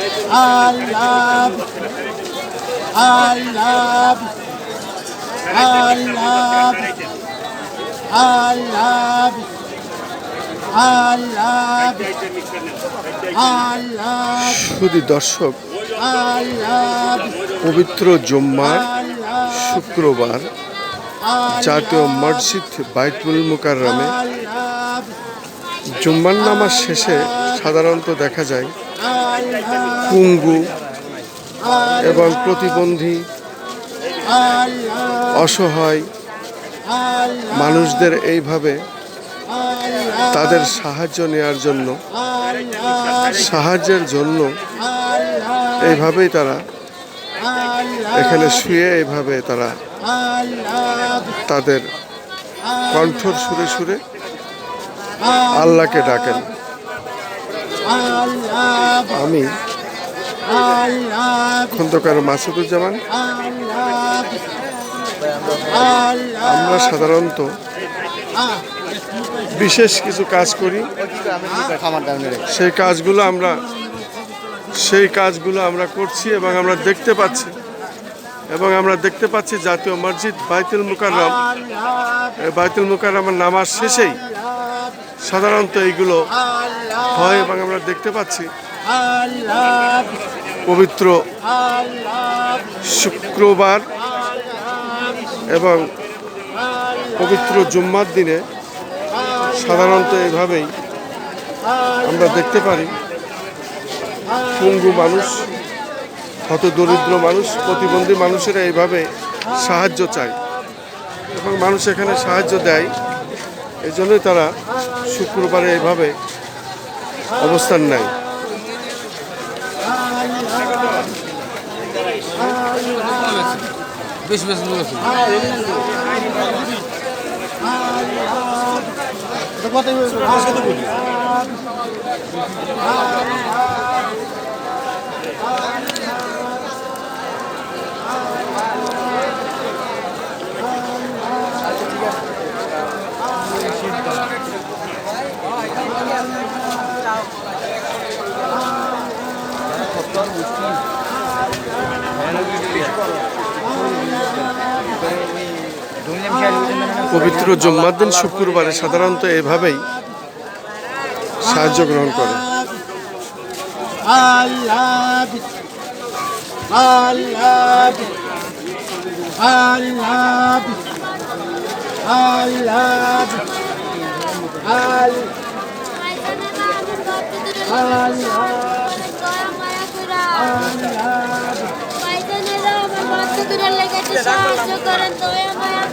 আল্লাহ আল্লাহ আল্লাহ আল্লাহ আল্লাহ আল্লাহ শুধু দর্শক পবিত্র জুম্মার শুক্রবার জাতীয় মসজিদ বাইতুল মুকাররমে। জুম্মার নামাজ শেষে সাধারণত দেখা যায় পুঙ্গু এবং প্রতিবন্ধী, অসহায় মানুষদের এইভাবে তাদের সাহায্য নেওয়ার জন্য, সাহায্যের জন্য এইভাবেই তারা এখানে শুয়ে এইভাবে তারা তাদের কণ্ঠর সুরে সুরে আল্লাহকে ডাকেন। আমি খন্দকার মাসুদুজ্জামান। আমরা সাধারণত বিশেষ কিছু কাজ করি। সেই কাজগুলো আমরা, সেই কাজগুলো আমরা করছি এবং আমরা দেখতে পাচ্ছি। এবং আমরা দেখতে পাচ্ছি জাতীয় মসজিদ বাইতুল মুকাররম। বাইতুল মুকাররমের নামাজ শেষেই সাধারণত এইগুলো হয় এবং আমরা দেখতে পাচ্ছি পবিত্র শুক্রবার এবং পবিত্র জুম্মার দিনে সাধারণত এইভাবেই আমরা দেখতে পারি। পঙ্গু মানুষ হত দরিদ্র মানুষ প্রতিবন্ধী মানুষেরা এইভাবে সাহায্য চায় এবং মানুষ এখানে সাহায্য দেয়। এই জন্যই তারা শুক্রবারে এইভাবে অবস্থান নেয় বেশি পবিত্র জুম্মার দিন শুক্রবারে সাধারণত এভাবেই সাহায্য গ্রহণ করে। আল্লাহ। সাহায্য করেন দয়া মায়া